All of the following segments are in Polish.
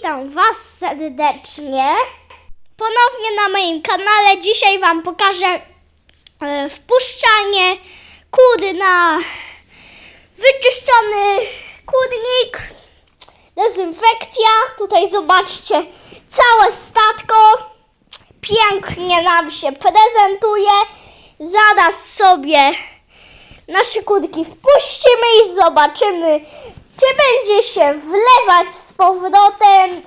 Witam Was serdecznie. Ponownie na moim kanale. Dzisiaj Wam pokażę e, wpuszczanie kudy na wyczyszczony kudnik. Dezynfekcja. Tutaj zobaczcie całe statko. Pięknie nam się prezentuje. Zaraz sobie nasze kudki wpuścimy i zobaczymy, czy będzie się wlewać z powrotem.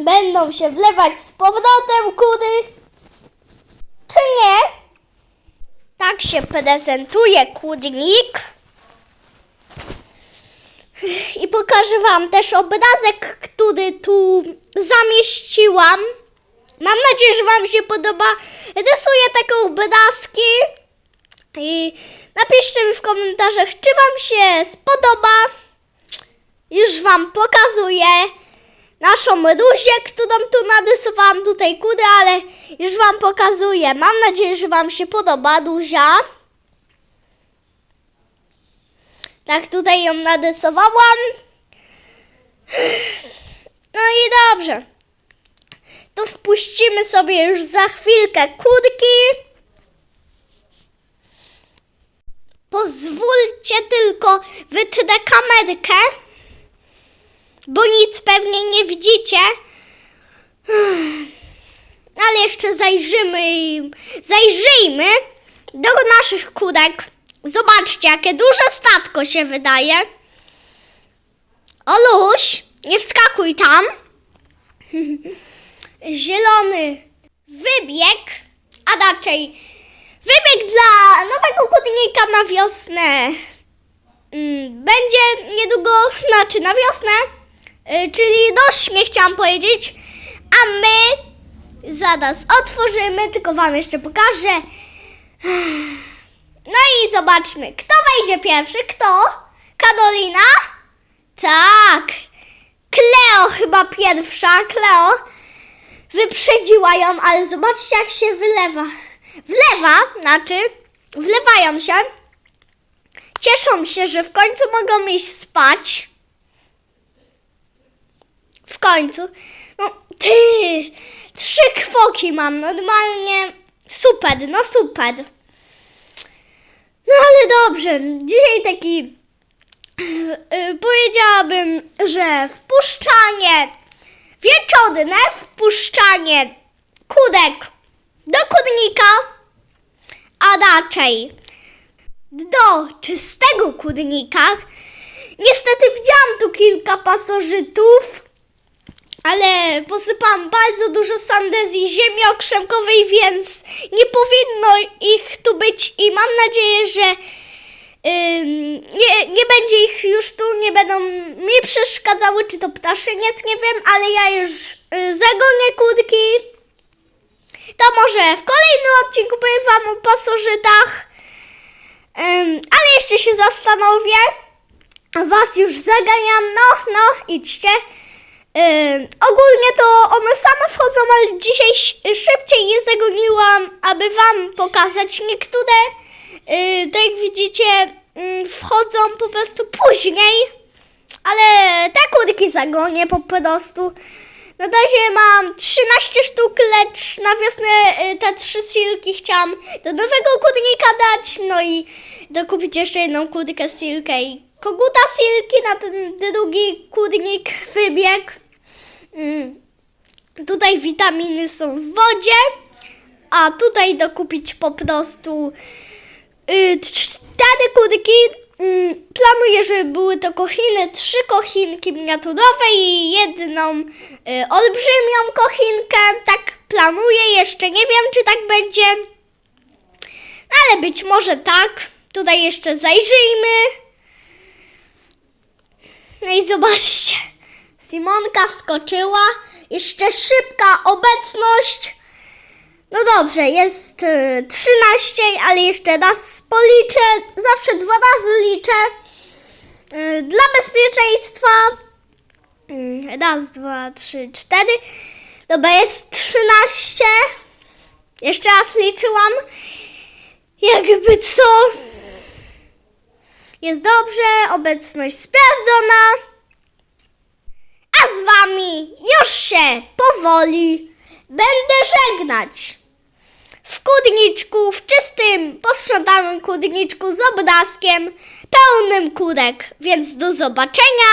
Będą się wlewać z powrotem kudy, czy nie? Tak się prezentuje kudnik. I pokażę Wam też obrazek, który tu zamieściłam. Mam nadzieję, że Wam się podoba. Rysuję takie obrazki. I napiszcie mi w komentarzach, czy Wam się spodoba. Już Wam pokazuję naszą różę, którą tu narysowałam tutaj kury, ale już Wam pokazuję. Mam nadzieję, że Wam się podoba róża. Tak tutaj ją narysowałam. No i dobrze. To wpuścimy sobie już za chwilkę kurki. Pozwólcie tylko wytrę kamerkę, bo nic pewnie nie widzicie. Ale jeszcze zajrzymy, zajrzyjmy do naszych kurek. Zobaczcie, jakie duże statko się wydaje. Oluś, nie wskakuj tam. Zielony wybieg, a raczej wybieg dla nowego kudnika na wiosnę. Mm, Będzie niedługo, znaczy na wiosnę, czyli dość nie chciałam powiedzieć, a my zaraz otworzymy, tylko Wam jeszcze pokażę. No i zobaczmy, kto wejdzie pierwszy, kto? Karolina? Tak, Kleo chyba pierwsza, Kleo wyprzedziła ją, ale zobaczcie jak się wylewa. Wlewa, znaczy wlewają się. Cieszą się, że w końcu mogą iść spać. W końcu. No ty, trzy kwoki mam, normalnie super, no super. No ale dobrze, dzisiaj taki yy, powiedziałabym, że wpuszczanie wieczorne wpuszczanie kudek do kudnika, a raczej do czystego kudnika. Niestety widziałam tu kilka pasożytów, ale posypałam bardzo dużo sandezji ziemi okrzemkowej, więc nie powinno ich tu być i mam nadzieję, że nie, nie będzie ich już tu, nie będą mi przeszkadzały, czy to ptaszyniec, nie wiem, ale ja już y, zagonię kłódki. To może w kolejnym odcinku powiem Wam o pasożytach, ale jeszcze się zastanowię. Was już zaganiam, no, no, idźcie. Ogólnie to one same wchodzą, ale dzisiaj szybciej je zagoniłam, aby Wam pokazać niektóre. Yy, tak jak widzicie, yy, wchodzą po prostu później, ale te kurki zagonię po prostu. Na razie mam 13 sztuk, lecz na wiosnę yy, te trzy silki chciałam do nowego kurnika dać, no i dokupić jeszcze jedną kurkę silkę i koguta silki na ten drugi kurnik wybieg. Mm. Tutaj witaminy są w wodzie, a tutaj dokupić po prostu y, cztery kurki. Mm, Planuję, żeby były to kochiny, trzy kochinki miniaturowe i jedną y, olbrzymią kochinkę. Tak planuję, jeszcze nie wiem, czy tak będzie. Ale być może tak. Tutaj jeszcze zajrzyjmy. No i zobaczcie. Simonka wskoczyła. Jeszcze szybka obecność. No dobrze, jest y, 13, ale jeszcze raz policzę. Zawsze dwa razy liczę. Y, dla bezpieczeństwa. Y, raz, dwa, trzy, cztery. Dobra, jest 13. Jeszcze raz liczyłam. Jakby co. Jest dobrze, obecność sprawdzona. Już się powoli będę żegnać. W kudniczku, w czystym, posprzątanym kudniczku z obrazkiem pełnym kurek. Więc do zobaczenia!